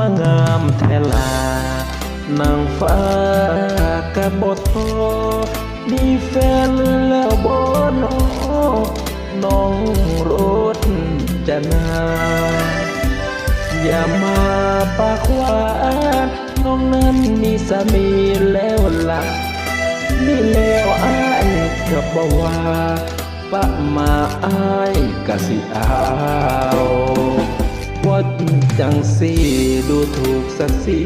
ำแทลานางฟ้ากะบทพอมีแฟนแล้วบ่นอน้องรถจะนา อย่ามาปากหวานน้องนั้นมีสามีแล้วล่ะนี่แล้วอายก็บอกว่าปะมาอายก็สิเอา ว่าจังสีดูถูกศักดิ์ศรี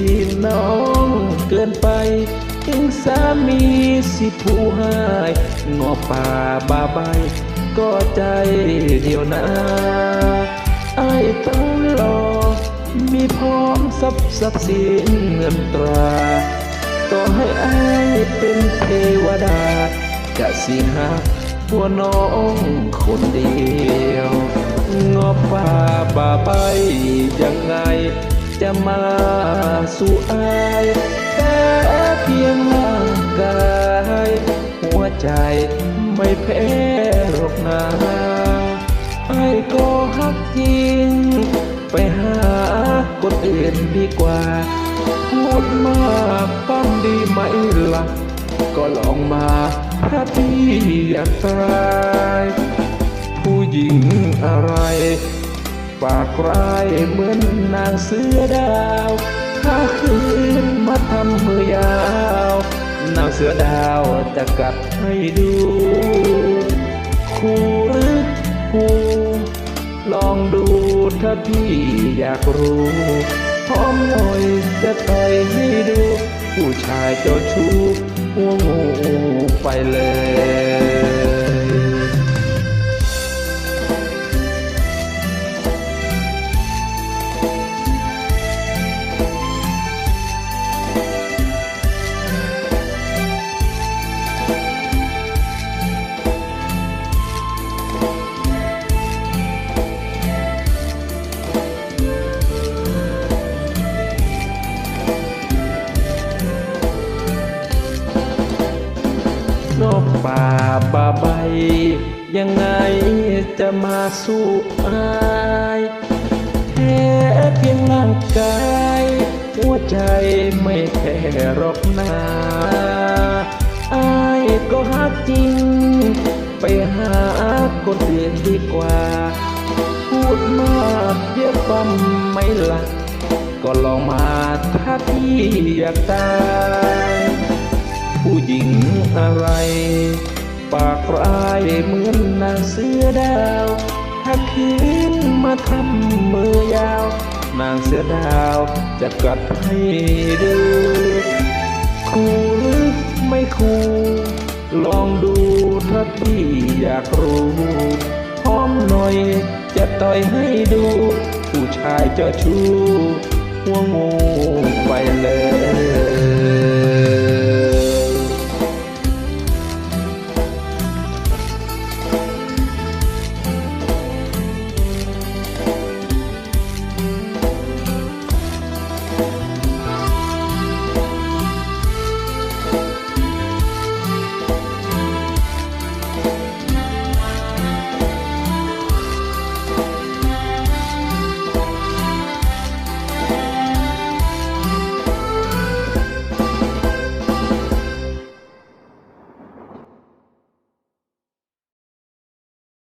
น้องเกินไปถึงสามีสิผู้ให้งอป่าบาใบก็ใจเดียวนะไอ้ต้องรอ มีพร้อมทรัพย์ทรัพย์สินเงินตรา ต่อให้ไอ้เป็นเทวดา จะสิหาผัวน้องคนเดียว งอป่าบาใบยังไง จะมาสู่อายแต่เพียงร่างกายหัวใจไม่แพ้หรอกนาไอ้ก็ฮักจริง ไปหาคนอื่นดีกว่า พูดมากปั้มดีไหมล่ะก็ลองมาถ้าพี่อยากตายผู้ หญิงอะไร ปากร้ายเหมือนนางเสือดาวถ้าคืนมาทำมือยาว นางเสือดาวจะกัดให้ดูคู่หรือคู่ลองดูถ้าพี่อยากรู้พร้อมหน่อยจะต่อยให้ดู ผู้ชายเจ้าชู้หัวงูไปเลย ยังไงจะมาสู้อายแค่เพียงร่างกาย หัวใจไม่แพ้หรอกนาอายก็หาจริง ไปหาคนอื่นดีกว่า พูดมากเดี๋ยวปั๊มไม่ละก็ลองมาถ้าพี่อยากตาย ผู้หญิงอะไร ปากร้ายเหมือนนางเสือดาว ถ้าคืนมาทำมือยาว นางเสือดาวจะกัดให้ดูคู่หรือไม่คู่ลองดูถ้าพี่อยากรู้พร้อมหน่อยจะต่อยให้ดู ผู้ชายเจ้าชู้หัวงูไปเลย